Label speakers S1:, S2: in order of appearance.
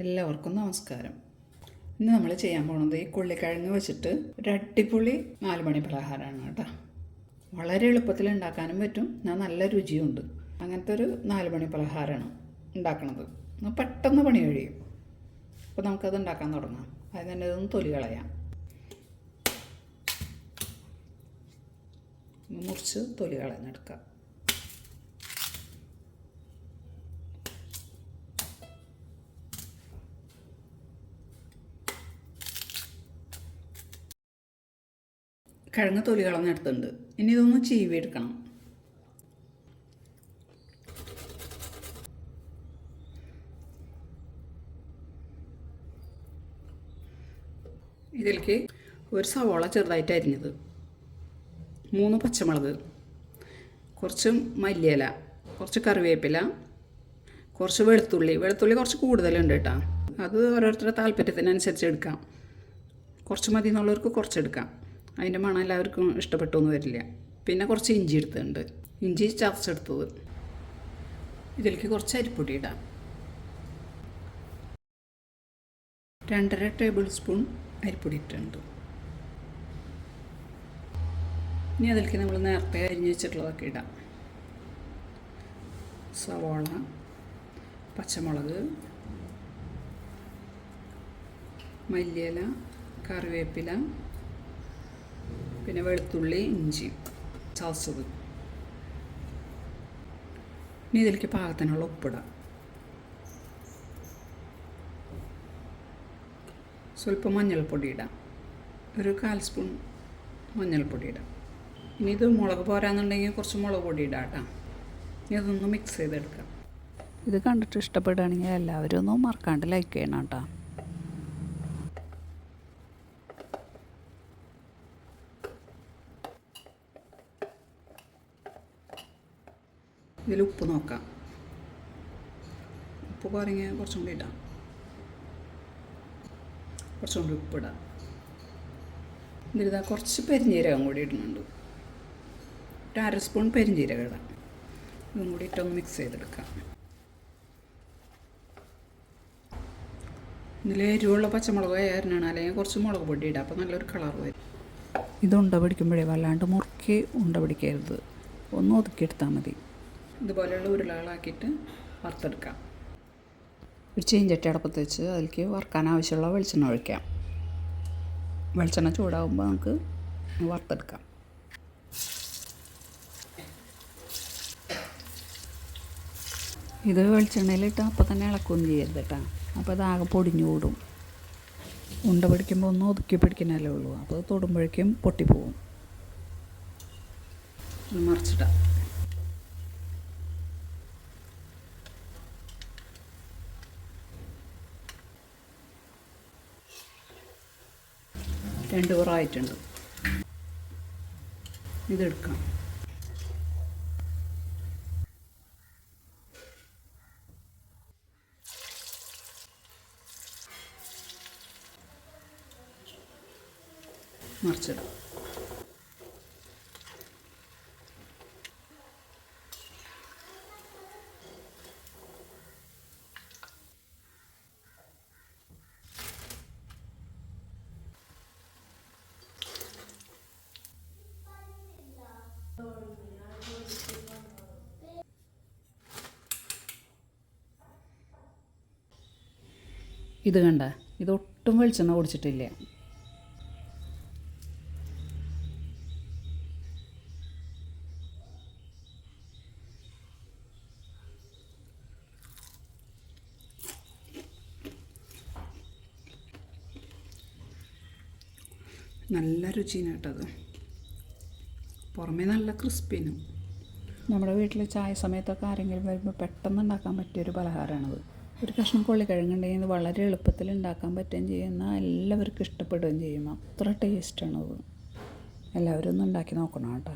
S1: എല്ലാവർക്കും നമസ്കാരം. ഇന്ന് നമ്മൾ ചെയ്യാൻ പോകുന്നത് ഈ കൊള്ളിക്കിഴങ്ങ് വെച്ചിട്ട് ഒരു അടിപൊളി നാല് മണി പലഹാരമാണ് കേട്ടോ. വളരെ എളുപ്പത്തിൽ ഉണ്ടാക്കാനും പറ്റും. ഞാൻ നല്ല രുചിയുണ്ട്. അങ്ങനത്തെ ഒരു നാലുമണി പലഹാരമാണ് ഉണ്ടാക്കണത്. പെട്ടെന്ന് പണി കഴിയും. അപ്പോൾ നമുക്കത് ഉണ്ടാക്കാൻ തുടങ്ങാം. അതിന് തന്നെ ഇതൊന്ന് തൊലി കളയാം. മുറിച്ച് തൊലി കളഞ്ഞെടുക്കാം. കിഴങ്ങ് തൊലി കളഞ്ഞെടുത്തുണ്ട് ഇനി ഇതൊന്ന് ചീവി എടുക്കണം. ഇതിലേക്ക് ഒരു സവോള ചെറുതായിട്ട് അരിഞ്ഞത്. മൂന്ന് പച്ചമുളക് കുറച്ച് മല്ലിയില കുറച്ച് കറിവേപ്പില കുറച്ച് വെളുത്തുള്ളി. വെളുത്തുള്ളി കുറച്ച് കൂടുതലുണ്ട് കേട്ടോ. അത് ഓരോരുത്തരുടെ താല്പര്യത്തിനനുസരിച്ച് എടുക്കാം. കുറച്ച് മതി എന്നുള്ളവർക്ക് കുറച്ചെടുക്കാം അതിന്റെ മണം എല്ലാവർക്കും ഇഷ്ടപ്പെട്ടൊന്നും വരില്ല. പിന്നെ കുറച്ച് ഇഞ്ചി എടുത്തിട്ടുണ്ട്. ഇഞ്ചി ചതച്ചെടുത്തത് ഇതിലേക്ക് കുറച്ച് അരിപ്പൊടി ഇടാം. രണ്ടര ടേബിൾ സ്പൂൺ അരിപ്പൊടി ഇട്ടിട്ടുണ്ട്. ഇനി അതിലേക്ക് നമ്മൾ നേരത്തെ അരിഞ്ഞ് വെച്ചിട്ടുള്ളതൊക്കെ ഇടാം. സവാള പച്ചമുളക് മല്ലിയില കറിവേപ്പില പിന്നെ വെളുത്തുള്ളി ഇഞ്ചി ചതച്ചത് ഇനി ഇതിലേക്ക് പാകത്തിനുള്ള ഉപ്പിടാം. സ്വല്പം മഞ്ഞൾപ്പൊടി ഇടാം. ഒരു കാൽ സ്പൂൺ മഞ്ഞൾപ്പൊടി ഇടാം. ഇനി ഇത് മുളക് പോരാന്നുണ്ടെങ്കിൽ കുറച്ച് മുളക് പൊടി ഇടാം കേട്ടോ. ഇനി അതൊന്ന് മിക്സ് ചെയ്തെടുക്കാം.
S2: ഇത് കണ്ടിട്ട് ഇഷ്ടപ്പെടുകയാണെങ്കിൽ എല്ലാവരും ഒന്നും മറക്കാണ്ട് ലൈക്ക് ചെയ്യണം കേട്ടോ.
S1: ഇതിൽ ഉപ്പ് നോക്കാം. ഉപ്പ് കുറഞ്ഞ് കുറച്ചും കൂടി ഇടാം. കുറച്ചും കൂടി ഉപ്പിടാം ഇതിലിതാ കുറച്ച് പെരിഞ്ജീരകം കൂടി ഇടുന്നുണ്ട്. ഒരു അര സ്പൂൺ പെരിഞ്ജീരകം ഇടാം. ഇതും കൂടി ഇട്ടൊന്ന് മിക്സ് ചെയ്തെടുക്കാം. ഇതിൽ എരിവുള്ള പച്ചമുളക് ആയിരുന്നാണ് അല്ലെങ്കിൽ കുറച്ച് മുളക് പൊടി ഇടാം. അപ്പോൾ നല്ലൊരു കളർ വരും.
S2: ഇത് ഉണ്ട പിടിക്കുമ്പോഴേ വല്ലാണ്ട് മുറുക്കി ഉണ്ട പിടിക്കരുത്. ഒന്ന് ഒതുക്കിയെടുത്താൽ മതി.
S1: ഇതുപോലെയുള്ള ഉരുളകളാക്കിയിട്ട് വറുത്തെടുക്കാം.
S2: ഒരു ചീഞ്ചട്ടി അടപ്പത്ത് വെച്ച് അതിലേക്ക് വറുക്കാൻ ആവശ്യമുള്ള വെളിച്ചെണ്ണ ഒഴിക്കാം. വെളിച്ചെണ്ണ ചൂടാകുമ്പോൾ നമുക്ക് വറുത്തെടുക്കാം. ഇത് വെളിച്ചെണ്ണയിലിട്ട് അപ്പോൾ തന്നെ ഇളക്കുകയും ചെയ്യരുത് കേട്ടോ. അപ്പോൾ അതാകെ പൊടിഞ്ഞു കൂടും. ഉണ്ട പിടിക്കുമ്പോൾ ഒന്ന് ഒതുക്കി പിടിക്കാനല്ലേ ഉള്ളൂ. അപ്പോൾ തൊടുമ്പോഴേക്കും പൊട്ടിപ്പോവും.
S1: മറിച്ചിടാം. രണ്ട് പുറമായിട്ടുണ്ട് ഇതെടുക്കാം. മറിച്ചിടാം.
S2: ഇത് കണ്ട. ഇതൊട്ടും വെളിച്ചെണ്ണ കുടിച്ചിട്ടില്ല.
S1: നല്ല രുചിയാണ് കേട്ടത് പുറമേ നല്ല ക്രിസ്പിനും.
S2: നമ്മുടെ വീട്ടിൽ ചായ സമയത്തൊക്കെ ആരെങ്കിലും വരുമ്പോൾ പെട്ടെന്ന് ഉണ്ടാക്കാൻ പറ്റിയൊരു പലഹാരമാണത് ഒരു കഷ്ണം കൊള്ളിക്കിഴങ്ങുണ്ടെങ്കിൽ വളരെ എളുപ്പത്തിൽ ഉണ്ടാക്കാൻ പറ്റുകയും ചെയ്യുന്ന എല്ലാവർക്കും ഇഷ്ടപ്പെടുകയും ചെയ്യും. അത്ര ടേസ്റ്റാണത് എല്ലാവരും ഒന്ന് ഉണ്ടാക്കി നോക്കണം കേട്ടോ.